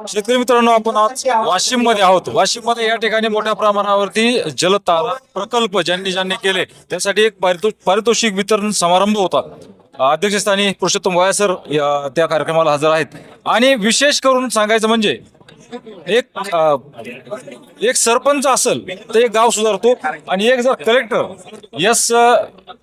शेतकरी मित्रांनो आपण आज वाशिममध्ये आहोत. वाशिममध्ये या ठिकाणी मोठ्या प्रमाणावरती जलतारा प्रकल्प ज्यांनी ज्यांनी केले त्यासाठी एक पारितो- पारितोषिक वितरण समारंभ होता. अध्यक्षस्थानी पुरुषोत्तम वयासर त्या कार्यक्रमाला हजर आहेत. आणि विशेष करून सांगायचं म्हणजे एक अ, एक सरपंच असेल तर एक गाव सुधारतो आणि एक जर कलेक्टर यस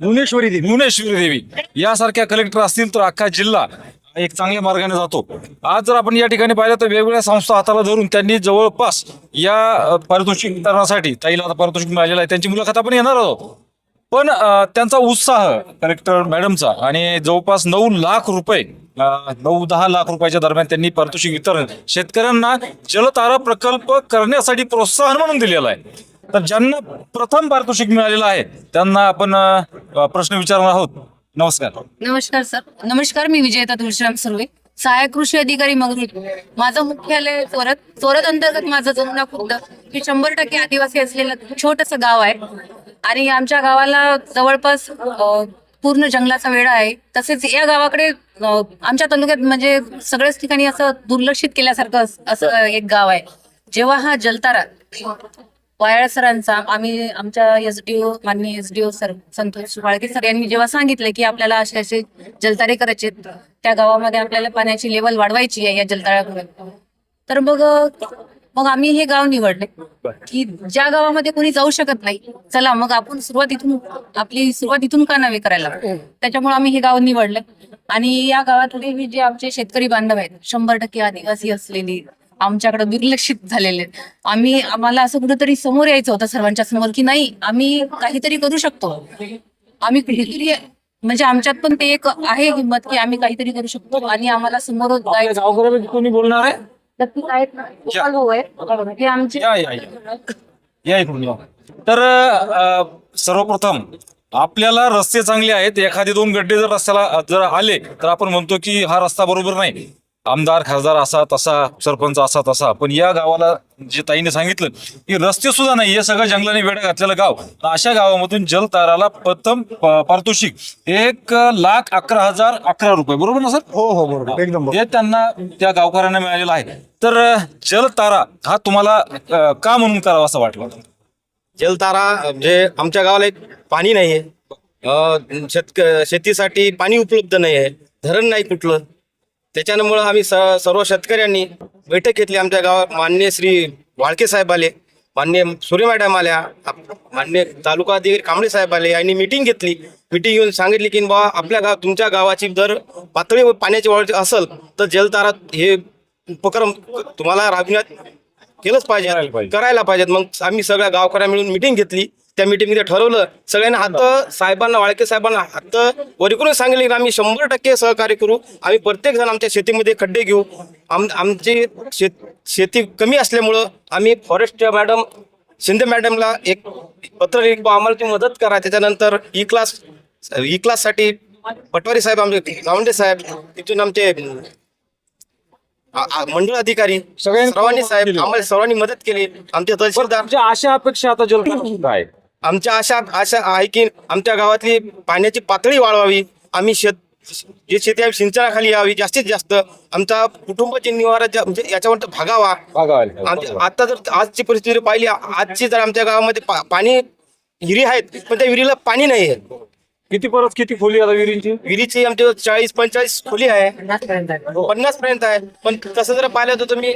भुवनेश्वरी देवी. भुवनेश्वरी देवी. यासारख्या कलेक्टर असतील तर अख्खा जिल्हा एक चांगल्या मार्गाने जातो. आज जर आपण या ठिकाणी पाहिलं तर वेगवेगळ्या संस्था हाताला धरून त्यांनी जवळपास या पारितोषिक वितरणासाठी ताईला आता पारितोषिक मिळालेलं आहे. त्यांची मुलाखत आपण येणार आहोत. पण त्यांचा उत्साह कलेक्टर मॅडमचा आणि जवळपास नऊ लाख रुपये नऊ दहा लाख रुपयाच्या दरम्यान त्यांनी पारितोषिक वितरण शेतकऱ्यांना जलतारा प्रकल्प करण्यासाठी प्रोत्साहन म्हणून दिलेलं आहे. तर ज्यांना प्रथम पारितोषिक मिळालेलं आहे त्यांना आपण प्रश्न विचारणार आहोत. नमस्कार. नमस्कार सर. नमस्कार मी विजयता तुळशीराम सुर्वे. सहाय्यक कृषी अधिकारी मगरी माझं मुख्यालय चोरत चोरत अंतर्गत माझं जमुना खुद्द हे शंभर टक्के आदिवासी असलेलं छोटस गाव आहे. आणि आमच्या गावाला जवळपास अं, पूर्ण जंगलाचा वेढा आहे. तसेच या गावाकडे अं, आमच्या तालुक्यात म्हणजे सगळ्याच ठिकाणी असं दुर्लक्षित केल्यासारखं अस- असं एक गाव आहे. जेव्हा हा जलतारा वायाळ सरांचा आम्ही आमच्या एसडीओ माननीय SDO sir Santosh Walke sir यांनी जेव्हा सांगितलं की आपल्याला असे असे जलतारे करायचे त्या गावामध्ये आपल्याला पाण्याची लेवल वाढवायची आहे या जलताळ्यामुळे तर मग मग आम्ही हे गाव निवडले की ज्या गावामध्ये कोणी जाऊ शकत नाही चला मग आपण सुरुवात इथून आपली सुरुवात इथून का नव्हे करायला त्याच्यामुळे आम्ही हे गाव निवडलं. आणि या गावातले हे जे आमचे शेतकरी बांधव आहेत शंभर टक्के आदिवासी असलेली आमच्याकडे दुर्लक्षित झालेले आहेत. आम्ही आम्हाला असं कुठेतरी समोर यायचं होतं सर्वांच्या समोर की नाही आम्ही काहीतरी करू शकतो. आम्ही कुठेतरी म्हणजे आमच्यात पण ते एक आहे हिंमत की आम्ही काहीतरी करू शकतो आणि आम्हाला समोर जायचं. गावकऱ्यापैकी कोणी बोलणार आहे? हे आमचे या इकडून तर सर्वप्रथम आपल्याला रस्ते चांगले आहेत. एखादे दोन गड्डे जर रस्त्याला जर आले तर आपण म्हणतो की हा रस्ता बरोबर नाही. आमदार खासदार असा तसा सरपंच असा तसा. पण या गावाला जे ताईने सांगितलं की रस्ते सुद्धा नाही हे सगळं जंगलाने वेळ घातलेलं गाव. अशा गावामधून जलताराला प्रथम पारितोषिक एक लाख अकरा हजार अकरा रुपये. बरोबर ना सर? हो हो बरोबर. एकदम हे त्यांना त्या गावकऱ्यांना मिळालेलं आहे. तर जलतारा हा तुम्हाला का म्हणून करावा असं वाटलं? जलतारा म्हणजे आमच्या गावाला एक पाणी नाही आहे शेतक शेतीसाठी पाणी उपलब्ध नाही आहे धरण नाही कुठलं. त्याच्यामुळं आम्ही स सर्व शेतकऱ्यांनी बैठक घेतली. आमच्या गावात मान्य श्री वाळके साहेब आले मान्य सूर्य मॅडम आल्या मान्य तालुका अधिकारी कांबळे साहेब आले यांनी मिटिंग घेतली. मिटिंग घेऊन सांगितली की बा आपल्या गाव तुमच्या गावाची जर पातळी व पाण्याची वाढ असेल तर जलतारा हे उपक्रम तुम्हाला राबविण्यात केलंच पाहिजे. करायला पाहिजेत. मग आम्ही सगळ्या गावकऱ्या मिळून मिटिंग घेतली. त्या मिटिंगमध्ये ठरवलं. सगळ्यांना हात साहेबांना वाळके साहेबांना हात वरी करून सांगितले की आम्ही शंभर टक्के सहकार्य करू. आम्ही प्रत्येक जण आमच्या शेतीमध्ये खड्डे घेऊ. आम आमची शेत शेती कमी असल्यामुळं आम्ही फॉरेस्ट मॅडम शिंदे मॅडमला एक पत्र लिहिलं आम्हाला ती मदत करा. त्याच्यानंतर ई क्लास ई क्लाससाठी पटवारी साहेब आमचे गावंडे साहेब तिथून आमचे मंडळ अधिकारी सगळ्यांनी सर्वांनी साहेब. आम्हाला सर्वांनी मदत केली. आमचे तहसीलदार आमच्या आशा अपेक्षा आता काय आमच्या आशा आशा आहे की आमच्या गावातली पाण्याची पातळी वाढवावी. आम्ही शेत जे शेती आहे सिंचनाखाली यावी जास्तीत जास्त आमचा कुटुंबाची निवारा म्हणजे याच्यावर भागावा. आमच्या- आता जर आजची परिस्थिती पाहिली आजची जर आमच्या गावामध्ये पा- पाणी विहिरी आहेत पण त्या विहिरीला पाणी नाही आहे. किती परत किती खोली आता विहिरींची? विहिरीची आमच्या चाळीस पंचेचाळीस खोली आहे. पन्नास पर्यंत आहे. पण तसं जर पाहिलं तर तुम्ही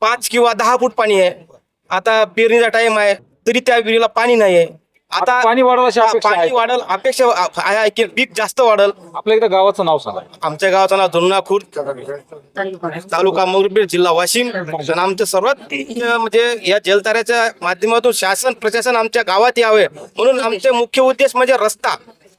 पाच किंवा दहा फूट पाणी आहे. आता पेरणीचा टाइम आहे. तरी त्या विहिरीला पाणी नाही आहे आता पाणी अपेक्षा पाणी. वाढल अपेक्षा आ- आहे की पीक जास्त वाढल. आपल्या इथं गावाचं नाव सांगा. आमच्या गावाचं नाव धुर्णा खुर्द तालुका मुरबीड जिल्हा वाशिम. आणि आमचं सर्वात अं, म्हणजे या जलताऱ्याच्या माध्यमातून शासन प्रशासन आमच्या गावात यावे. म्हणून आमचे मुख्य उद्देश म्हणजे रस्ता.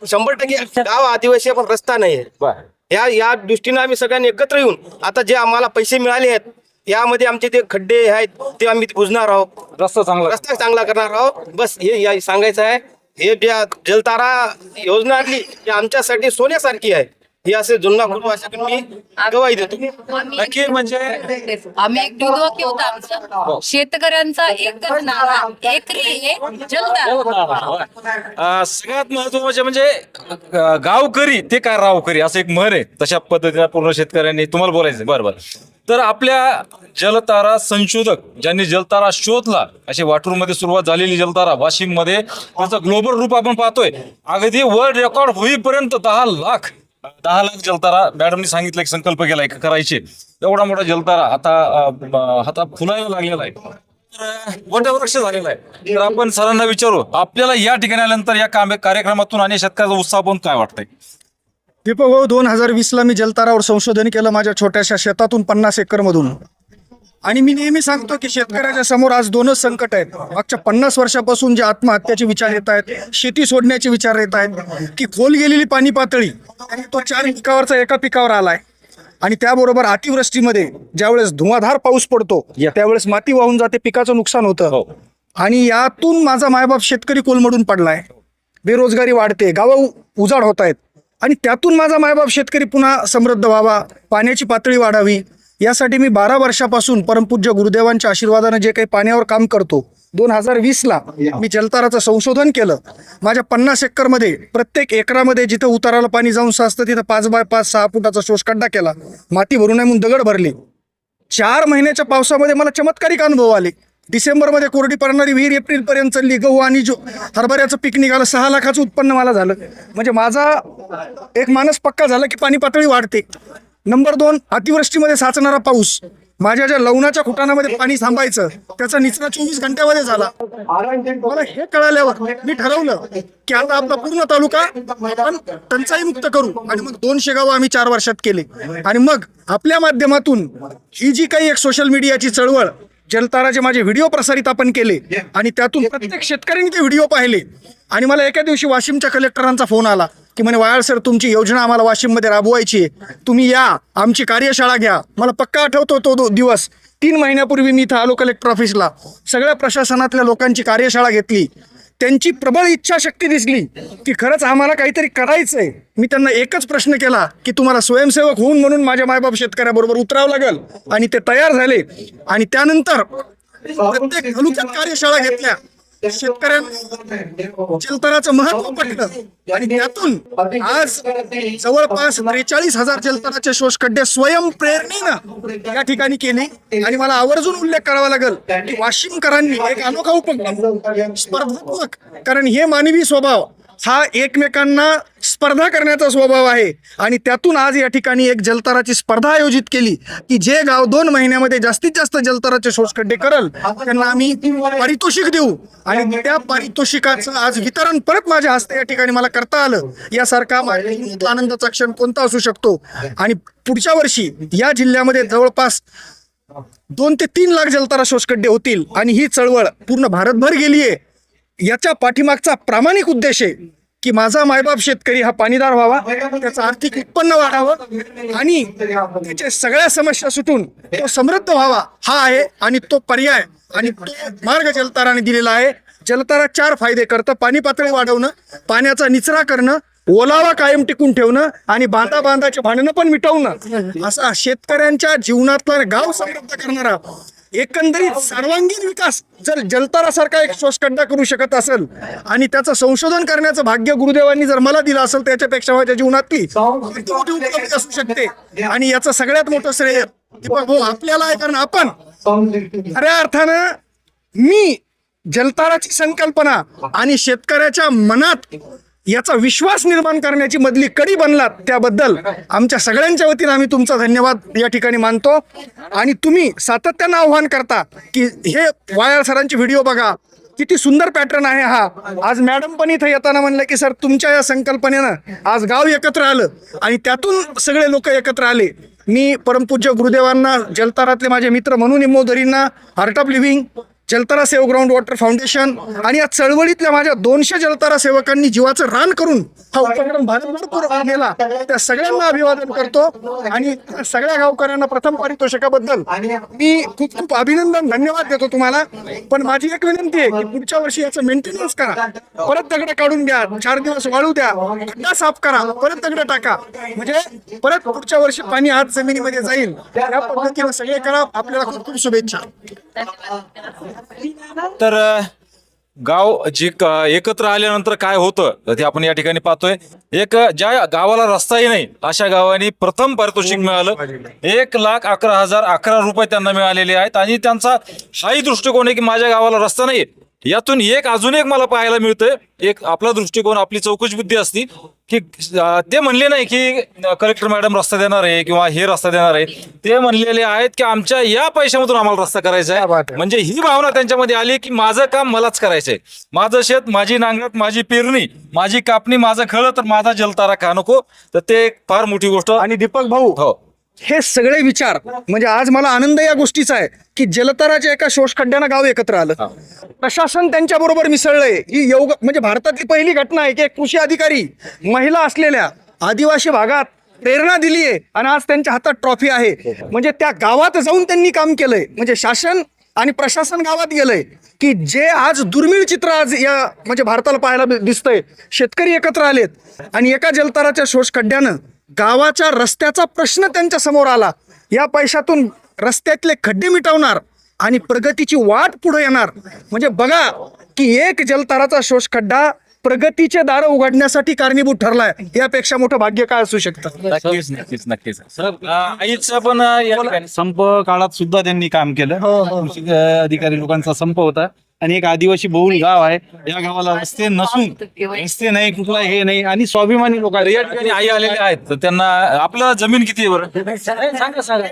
शंभर टक्के गाव आदिवासी आहे, पण रस्ता नाही आहे बर. या या दृष्टीनं आम्ही सगळ्यांनी एकत्र येऊन आता जे आम्हाला पैसे मिळाले आहेत यामध्ये आमचे ते खड्डे आहेत ते आम्ही बुजणार आहोत. रस्ता चांगला रस्ता चांगला करणार आहोत. बस हे या सांगायचं आहे. हे ज्या जलतारा योजना आणली ती आमच्यासाठी सोन्यासारखी आहे. हे असे जुन्ना कुटुंब असे मी गवाही देतो. नक्की म्हणजे आम्ही एक दुर्वाक्य होतं आमचं. शेतकऱ्यांचा एकच नारा एकरी एक जलतारा. अं, सगळ्यात महत्त्वाचे म्हणजे अं, गावकरी ते काय रावकरी असं एक म्हण आहे. तशा पद्धतीने पूर्ण शेतकऱ्यांनी तुम्हाला बोलायचं बरं बरं. तर आपल्या जलतारा संशोधक ज्यांनी जलतारा शोधला अशी वाटूरमध्ये सुरुवात झालेली जलतारा वाशिममध्ये त्याचं ग्लोबल रूप आपण पाहतोय. अगदी वर्ल्ड रेकॉर्ड होईपर्यंत दहा लाख दहा लाख जलतारा मॅडमनी सांगितलं एक संकल्प केलाय करायचे. एवढा मोठा जलतारा आता आता फुलायला लागलेला आहे. तर वटवृक्ष झालेला आहे. तर आपण सरांना विचारू आपल्याला या ठिकाणी आल्यानंतर या कार्यक्रमातून आणि शेतकऱ्याचा उत्साह पण काय वाटतंय? दीपक भाऊ दोन हजार वीसला मी जलतारावर संशोधन केलं माझ्या छोट्याशा शेतातून पन्नास एकरमधून. आणि मी नेहमी सांगतो की शेतकऱ्याच्या समोर आज दोनच संकट आहेत. मागच्या पन्नास वर्षापासून जे आत्महत्याचे विचार येत आहेत शेती सोडण्याचे विचार येत आहेत की खोल गेलेली पाणी पातळी आणि तो चार पिकावरचा एका पिकावर आलाय. आणि त्याबरोबर अतिवृष्टीमध्ये ज्यावेळेस धुवाधार पाऊस पडतो त्यावेळेस माती वाहून जाते पिकाचं नुकसान होतं. हो. आणि यातून माझा मायबाप शेतकरी कोलमडून पडलाय. बेरोजगारी वाढते गावं उजाड होत आहेत. आणि त्यातून माझा मायबाप शेतकरी पुन्हा समृद्ध व्हावा पाण्याची पातळी वाढावी यासाठी मी बारा वर्षापासून परमपूज्य गुरुदेवांच्या आशीर्वादाने जे काही पाण्यावर काम करतो दोन हजार वीसला मी जलताराचं संशोधन केलं. माझ्या पन्नास एकरमध्ये प्रत्येक एकरामध्ये जिथं उताराला पाणी जाऊन साचतं तिथं पाच बाय पाच सहा फुटाचा शोषखड्डा केला. माती भरून नये म्हणून दगड भरले. चार महिन्याच्या पावसामध्ये मला चमत्कारिक अनुभव आले. डिसेंबरमध्ये कोरडी पडणारी विहीर एप्रिलपर्यंत चालली. गहू आणि जो हरभऱ्याचं पीक निघालं. सहा लाखाचं उत्पन्न मला झालं. म्हणजे माझा एक माणूस पक्का झाला की पाणी पातळी वाढते. नंबर दोन अतिवृष्टीमध्ये साचणारा पाऊस. माझ्या ज्या लवणाच्या खुटाणामध्ये पाणी थांबायचं त्याचा निचरा चोवीस घंट्यामध्ये झाला. मला हे कळाल्यावर मी ठरवलं की आता आपला पूर्ण तालुका आपण टंचाई मुक्त करू. आणि मग दोनशे गावं आम्ही चार वर्षात केले. आणि मग आपल्या माध्यमातून ही जी काही एक सोशल मीडियाची चळवळ जलताराचे माझे व्हिडिओ प्रसारित आपण केले आणि त्यातून प्रत्येक शेतकऱ्यांनी ते व्हिडिओ पाहिले. आणि मला एका दिवशी वाशिमच्या कलेक्टरांचा फोन आला की म्हणे वायाळ सर तुमची योजना आम्हाला वाशिममध्ये राबवायची आहे. तुम्ही या आमची कार्यशाळा घ्या. मला पक्का आठवतो तो दो- दिवस. तीन महिन्यापूर्वी मी इथं आलो कलेक्टर ऑफिसला. सगळ्या प्रशासनातल्या लोकांची कार्यशाळा घेतली. त्यांची प्रबळ इच्छाशक्ती दिसली की खरंच आम्हाला काहीतरी करायचंय. मी त्यांना एकच प्रश्न केला की तुम्हाला स्वयंसेवक होऊन म्हणून माझ्या मायबाप शेतकऱ्याबरोबर उतरावं लागेल. आणि ते तयार झाले. आणि त्यानंतर प्रत्येक तालुक्यात कार्यशाळा घेतल्या. शेतकऱ्यांना जलतराचं महत्त्व पटलं. आणि त्यातून आज जवळपास त्रेचाळीस हजार जलतराचे शोषखड्डे स्वयंप्रेरणेनं या ठिकाणी केले. आणि मला आवर्जून उल्लेख करावा लागेल की वाशिमकरांनी एक अनोखा उपक्रम स्पर्धात्मक कारण हे मानवी स्वभाव हा एकमेकांना स्पर्धा करण्याचा स्वभाव आहे. आणि त्यातून आज या ठिकाणी एक जलताराची स्पर्धा आयोजित केली की जे गाव दोन महिन्यामध्ये जास्तीत जास्त जलताराचे शोषखड्डे करल त्यांना आम्ही पारितोषिक देऊ. आणि त्या पारितोषिकाचं आज वितरण परत माझ्या हस्ते या ठिकाणी मला करता आलं. यासारखा माझ्या आनंदाचा क्षण कोणता असू शकतो? आणि पुढच्या वर्षी या जिल्ह्यामध्ये जवळपास दोन ते तीन लाख जलतारा शोषखड्डे होतील. आणि ही चळवळ पूर्ण भारतभर गेली आहे याच्या पाठीमागचा प्रामाणिक उद्देश आहे की माझा मायबाप शेतकरी हा पाणीदार व्हावा त्याचं आर्थिक उत्पन्न वाढावं आणि त्याच्या सगळ्या समस्या सुटून तो समृद्ध व्हावा हा आहे आणि तो पर्याय आणि तो मार्ग जलताराने दिलेला आहे. जलतारा चार फायदे करतं पाणी पातळी वाढवणं पाण्याचा निचरा करणं ओलावा कायम टिकून ठेवणं आणि बांधा बांधाचे भांडणं पण मिटवणं. असा शेतकऱ्यांच्या जीवनातला गाव समृद्ध करणारा एकंदरीत सर्वांगीण विकास जर जलतारासारखा एक शोषखड्डा करू शकत असेल आणि त्याचं संशोधन करण्याचं भाग्य गुरुदेवांनी जर मला दिलं असेल त्याच्यापेक्षा माझ्या जीवनातली मोठी उपलब्धी असू शकते. आणि याचं सगळ्यात मोठं श्रेय भाऊ आपल्याला आहे कारण आपण खऱ्या अर्थानं मी जलताराची संकल्पना आणि शेतकऱ्याच्या मनात याचा विश्वास निर्माण करण्याची मधली कडी बनलात त्याबद्दल आमच्या सगळ्यांच्या वतीनं आम्ही तुमचा धन्यवाद या ठिकाणी मानतो. आणि तुम्ही सातत्यानं आव्हान करता की हे वायर सरांचे व्हिडिओ बघा. किती सुंदर पॅटर्न आहे हा. आज मॅडम पण इथं येताना म्हणलं की सर तुमच्या या संकल्पनेनं आज गाव एकत्र आलं आणि त्यातून सगळे लोक एकत्र आले. मी परमपूज्य गुरुदेवांना जलतारातले माझे मित्र म्हणून इमोदरींना heart of living Jaltara save ground water foundation आणि या चळवळीतल्या माझ्या दोनशे जलतारा सेवकांनी जीवाचं रान करून हा उपक्रम भारतभर पुढे त्या सगळ्यांना अभिवादन करतो आणि सगळ्या गावकऱ्यांना प्रथम पारितोषिकाबद्दल मी खूप खूप अभिनंदन धन्यवाद देतो तुम्हाला. पण माझी एक विनंती आहे की पुढच्या वर्षी याचं मेंटेनन्स करा. परत दगड काढून घ्या. चार दिवस वाळू द्या. खड्डा साफ करा. परत दगड टाका. म्हणजे परत पुढच्या वर्षी पाणी आत जमिनीमध्ये जाईल. या पद्धतीनं सगळे करा. आपल्याला खूप खूप शुभेच्छा. तर गाव जी एकत्र आल्यानंतर काय होतं ते आपण या ठिकाणी पाहतोय. एक ज्या गावाला रस्ताही नाही अशा गावांनी प्रथम पारितोषिक मिळालं. एक लाख अकरा हजार अकरा रुपये त्यांना मिळालेले आहेत. आणि त्यांचा हाही दृष्टिकोन आहे की माझ्या गावाला रस्ता नाही यातून एक अजून एक मला पाहायला मिळतंय. एक आपला दृष्टिकोन आपली चौकश बुद्धी असती की ते म्हणले नाही की कलेक्टर मॅडम रस्ता देणार आहे किंवा हे रस्ता देणार आहे. ते म्हणलेले आहेत की आमच्या या पैशामधून आम्हाला रस्ता करायचा आहे. म्हणजे ही भावना त्यांच्यामध्ये आली की माझं काम मलाच करायचंय माझं शेत माझी नांगरट माझी पेरणी माझी कापणी माझं खळं तर माझा जलतारा का नको? तर ते एक फार मोठी गोष्ट. आणि दीपक भाऊ हो. हे सगळे विचार म्हणजे आज मला आनंद या गोष्टीचा आहे की जलतराच्या एका शोषखड्ड्यानं गाव एकत्र आलं. प्रशासन त्यांच्या बरोबर मिसळलंय. ही योग म्हणजे भारतातली पहिली घटना आहे की एक कृषी अधिकारी महिला असलेल्या आदिवासी भागात प्रेरणा दिली आहे आणि आज त्यांच्या हातात ट्रॉफी आहे. म्हणजे त्या गावात जाऊन त्यांनी काम केलंय. म्हणजे शासन आणि प्रशासन गावात गेलंय की जे आज दुर्मिळ चित्र आज या म्हणजे भारताला पाहायला दिसतंय. शेतकरी एकत्र आलेत आणि एका जलताराच्या शोषखड्ड्यानं गावाच्या रस्त्याचा प्रश्न त्यांच्यासमोर आला. या पैशातून रस्त्यातले खड्डे मिटवणार आणि प्रगतीची वाट पुढे येणार. म्हणजे बघा की एक जलताराचा शोष खड्डा प्रगतीचे दार उघडण्यासाठी कारणीभूत ठरलाय. यापेक्षा मोठं भाग्य काय असू शकतं? नक्कीच नक्कीच नक्कीच. अं, आईचं पण संप काळात सुद्धा त्यांनी काम केलं. हो, हो. अधिकारी लोकांचा संप होता. आणि एक आदिवासी बहुल गाव आहे. या गावाला रस्ते नसून रस्ते नाही कुठला हे नाही. आणि स्वाभिमानी लोक या ठिकाणी आई आलेले आहेत. तर त्यांना आपलं जमीन किती आहे बरं? सांगा सांगा?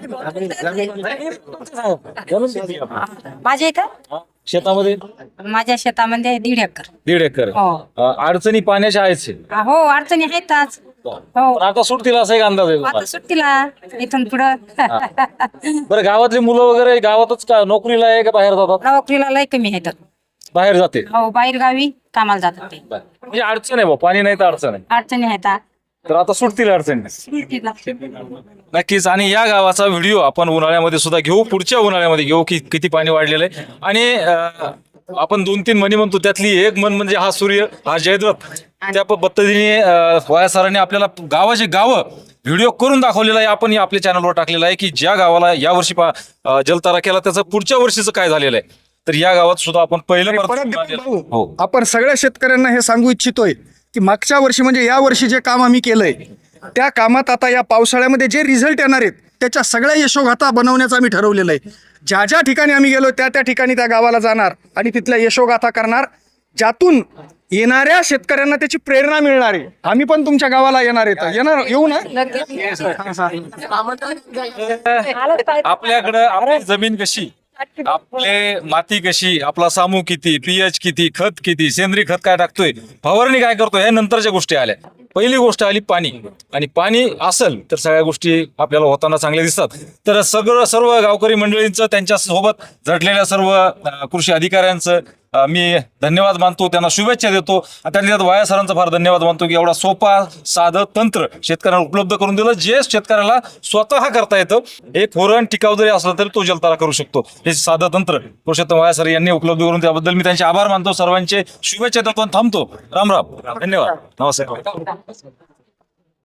माझ्या इथं? शेतामध्ये? माझ्या शेतामध्ये दीड एकर. दीड एकर. हो. अं, अडचणी पाण्याच्या आहेच आहे. हो अडचणी आहेत आज. हो पण आता सुटतील असा एक अंदाज आहे आता तुम्हाला. सुट्टीला इथून पुढं. बरं गावातली मुलं वगैरे गावातच का नोकरीला आहे का बाहेर जातात? नोकरीला लय कमी आहेत. बाहेर जाते. हो बाहेर गावी कामाला जातात ते. म्हणजे अडचण आहे पाणी नाही तर अडचण आहे. अडचणी आहेत आज. तर आता सुटतील अडचणी. सुट्टीला. नक्कीच आणि या गावाचा व्हिडिओ आपण उन्हाळ्यामध्ये सुद्धा घेऊ पुढच्या उन्हाळ्यामध्ये घेऊ की किती पाणी वाढलेलं आहे. आणि अं, आपण दोन तीन म्हणी म्हणतो त्यातली एक मन म्हणजे हा सूर्य हा जयद्रथ. त्या पद्धतीने वाया सरांनी आपल्याला गावाची गावं व्हिडिओ करून दाखवलेला आहे आपण आपल्या चॅनलवर टाकलेला आहे की ज्या गावाला या वर्षी जलतारा केला त्याचं पुढच्या वर्षीचं काय झालेलं आहे. तर या गावात सुद्धा आपण पहिलं हो. आपण सगळ्या शेतकऱ्यांना हे सांगू इच्छितोय की मागच्या वर्षी म्हणजे या वर्षी जे काम आम्ही केलंय त्या कामात आता या पावसाळ्यामध्ये जे रिझल्ट येणार आहेत त्याच्या सगळ्या यशोगाथा बनवण्याचं आम्ही ठरवलेलं आहे. ज्या ज्या ठिकाणी आम्ही गेलो त्या त्या ठिकाणी त्या गावाला जाणार आणि तिथल्या यशोगाथा करणार ज्यातून येणाऱ्या शेतकऱ्यांना त्याची प्रेरणा मिळणार आहे. आम्ही पण तुमच्या गावाला येणार आहे येणार येऊ ना? आपल्याकडं आपली जमीन कशी? आपले माती कशी? आपला सामू किती? पीएच किती? खत किती? सेंद्रिय खत काय टाकतोय? फवारणी काय करतोय? ह्या नंतरच्या गोष्टी आल्या. पहिली गोष्ट आली पाणी. आणि पाणी असेल तर सगळ्या गोष्टी आपल्याला होताना चांगल्या दिसतात. तर सगळं सर्व गावकरी मंडळींचं त्यांच्यासोबत झटलेल्या सर्व कृषी अधिकाऱ्यांचं मी धन्यवाद मानतो त्यांना शुभेच्छा देतो. आणि त्यातल्या त्यात वाया सरांचा फार धन्यवाद मानतो की एवढा सोपा साधं तंत्र शेतकऱ्यांना उपलब्ध करून दिलं जे शेतकऱ्याला स्वतः करता येतं. एक होरण टिकाव जरी असला तरी तो जलतारा करू शकतो. हे साधं तंत्र पुरुषोत्तम वाया सर यांनी उपलब्ध करून त्याबद्दल मी त्यांचे आभार मानतो. सर्वांचे शुभेच्छा देतो आणि थांबतो. राम राम. धन्यवाद. नमस्कार.